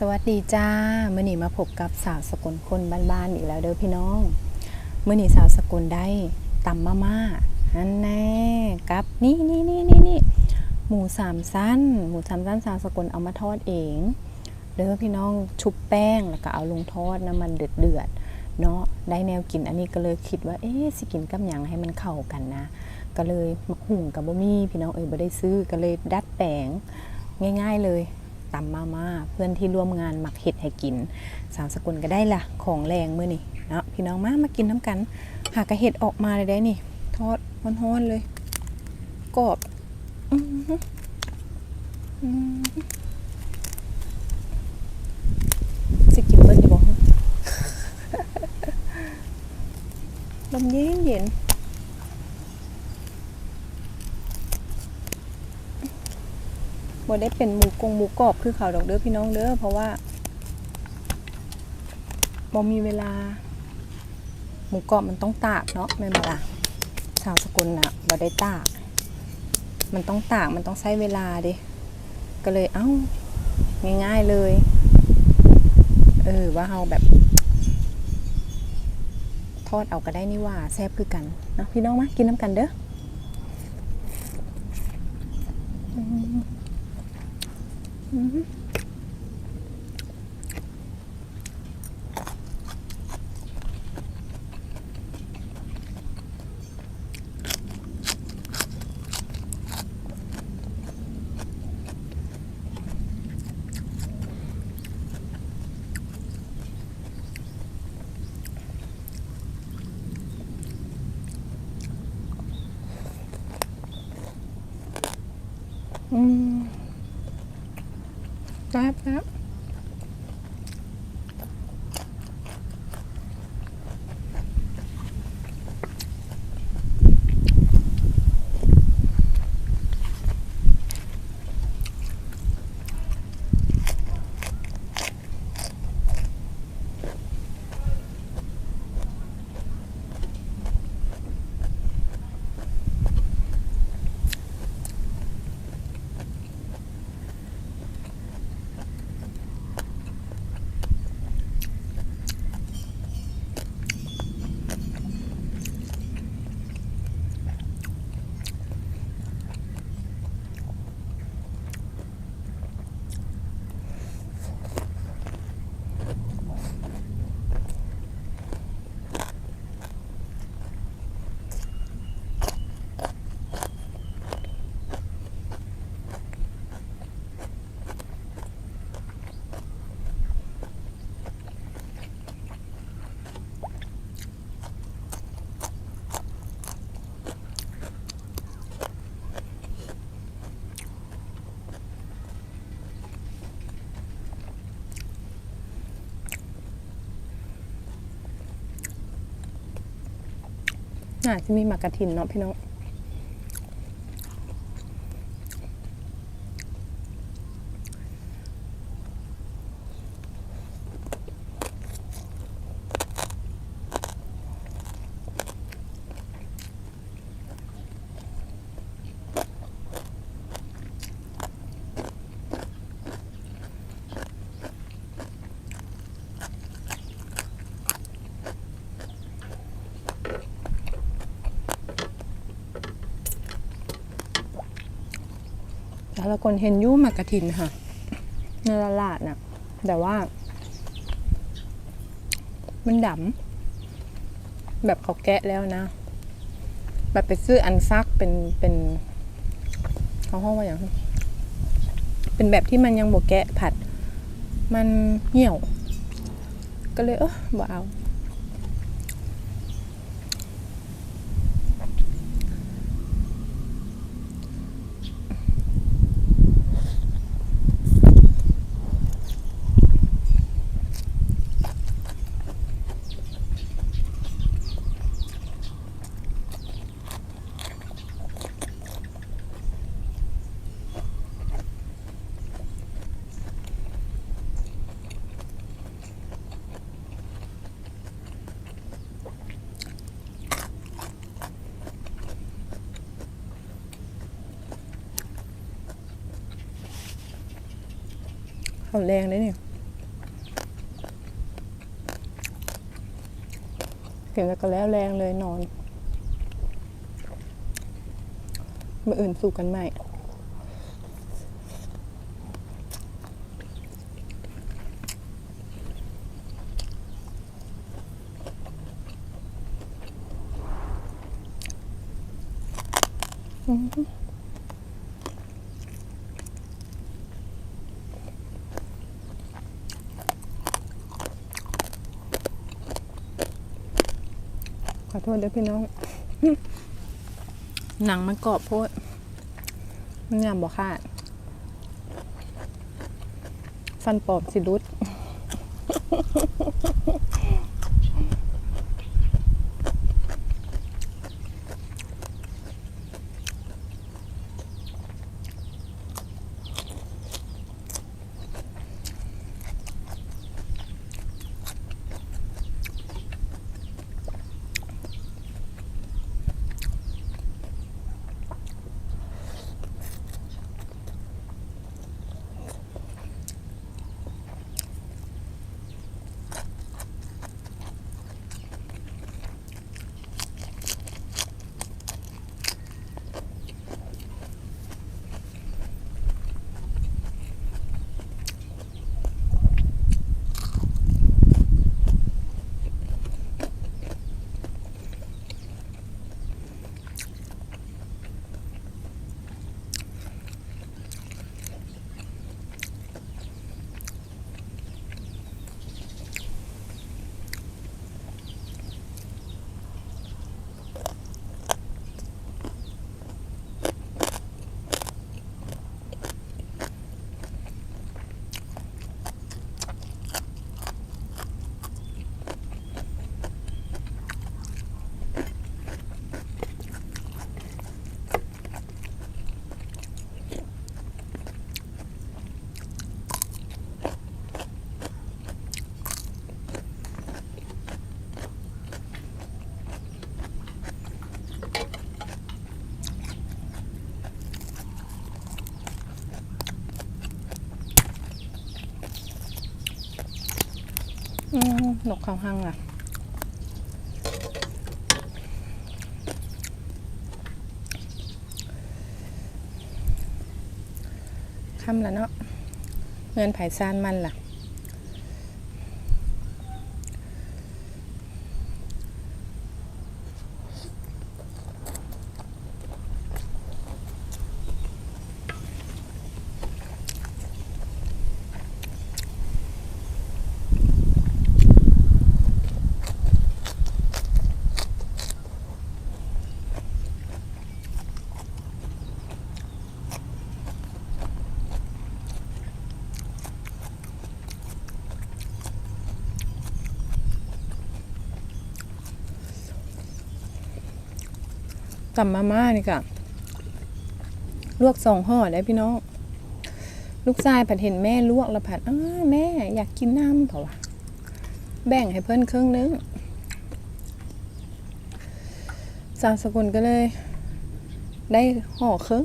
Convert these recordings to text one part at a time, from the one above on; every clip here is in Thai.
สวัสดีจ้าเมื่อนี้มาพบกับสาวสกุลคนบ้านๆอีกแล้วเด้อพี่น้องเมื่อนี้สาวสกุลได้ตำมาม่าอันแน่กับนี่นี่นี่นี่นี่หมูสามสั้น หมูสามสั้นสาวสกุลเอามาทอดเอง เด้อพี่น้องชุบแป้งแล้วก็เอาลงทอดน้ำมันเดือดเดือดเนาะได้แนวกินอันนี้ก็เลยคิดว่าเอ๊ะสิกินกับหยังให้มันเข้ากันนะ ก็เลยมักหุ่งกับบะมี่พี่น้องเอ้ยบ่ได้ซื้อก็เลยดัดแปลงง่าย ๆเลย ตำมาม่าเพื่อนที่ร่วมงานหมักเห็ดให้กิน สาวสกุลก็ได้ละของแรงมื้อนี่เนาะพี่น้องมามากินน้ำกันหากระเห็ดออกมาเลยได้นี่ ทอดฮ้อนๆเลยกรอบอื้อสิกินเบิ้ลจะบอกลมเย็นเย็น บ่ได้เป็นหมูกงหมูกรอบคือเขาดอกเด้อพี่น้องเด้อเพราะว่าบ่มีเวลา หมูกรอบมันต้องตากเนาะแม่นบ่ล่ะชาวสกุลน่ะบ่ได้ตาก มันต้องตากมันต้องใช้เวลาเด้ก็เลยเอ้าง่ายๆเลยเออว่าเฮาแบบทอดเอาก็ได้นี่ว่าแซ่บคือกันนะพี่น้องมากินน้ำกันเด้อ อืม ครับครับ น่าจะมีหมากกระถินเนาะพี่น้อง ล้วละคนเห็นยุ่มากระถินค่ะในตลาดน่ะ แต่ว่า มันดำแบบเขาแกะแล้วนะ แบบไปซื้ออันฟักเป็นเป็นเขาห้องว่าอย่างเป็นแบบที่มันยังบกแกะผัด มันเหี่ยว ก็เลยเออบ่เอา อนแรงเลยเนี่ยเห็นแล้วก็แล้วแรงเลยนอนมาอื่นสู่กันใหม่อืม อโทษด้วยพี่น้อง หนังมันกรอบโพดมันงามบ่ค่ะฟันปลอมสิรุด อืม นกเขาหังอะคำแล้วเนาะเงินไผ่ซานมันล่ะ กับมาม่านี่กะลวกสองห่อได้พี่น้อง ลูกชายผัดเห็นแม่ลวกแล้วผัดอ้าแม่อยากกินน้ำเปล่าวะแบ่งให้เพื่อนครึ่งนึงสามสกุลก็เลย ได้ห่อครึ่ง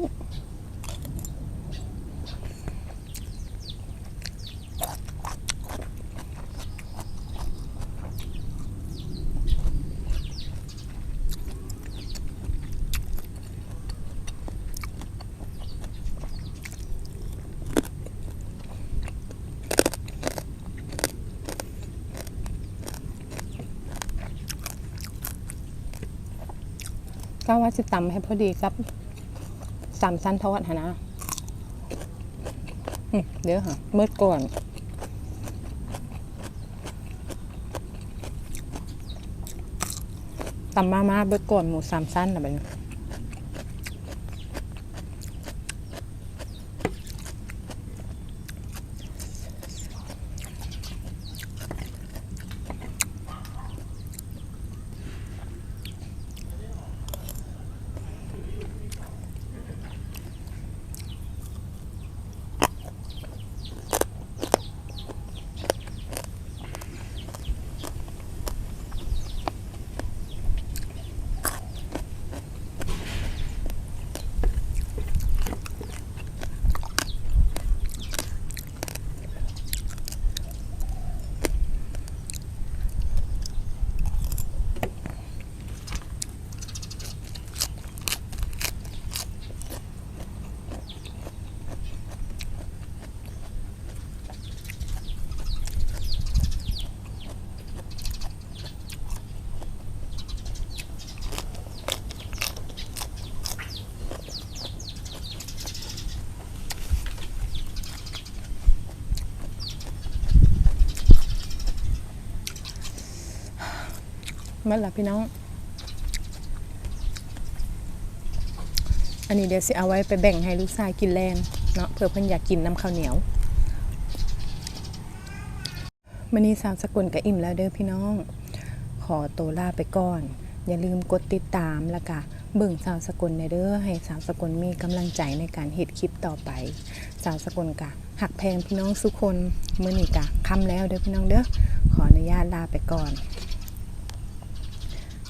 ก็ว่าจะตำให้พอดีกับสามชั้นทอดหะนะเดี๋ยวค่ะเมื่อก่อนตำมามาเบิดก่อนหมูสามชั้นนะบัดนี้ มื่อละพี่น้อง อันนี้เดี๋ยวสิเอาไว้ไปแบ่งให้ลูกชายกินแลนเนาะเผื่อเพิ่นอยากกินน้ำข้าวเหนียวมันนี้สาวสกุลกับอิ่มแล้วเด้อพี่น้อง ขอตัวลาไปก่อน อย่าลืมกดติดตามแล้วก็เบิ่งสาวสกุลในเด้อให้สาวสกุลมีกำลังใจในการเฮ็ดคลิปต่อไป สาวสกุลกะหักแพงพี่น้องทุกคนเมื้อนี้กะค่ำแล้วเด้อพี่น้องเด้อขออนุญาตลาไปก่อน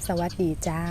สวัสดีจ้า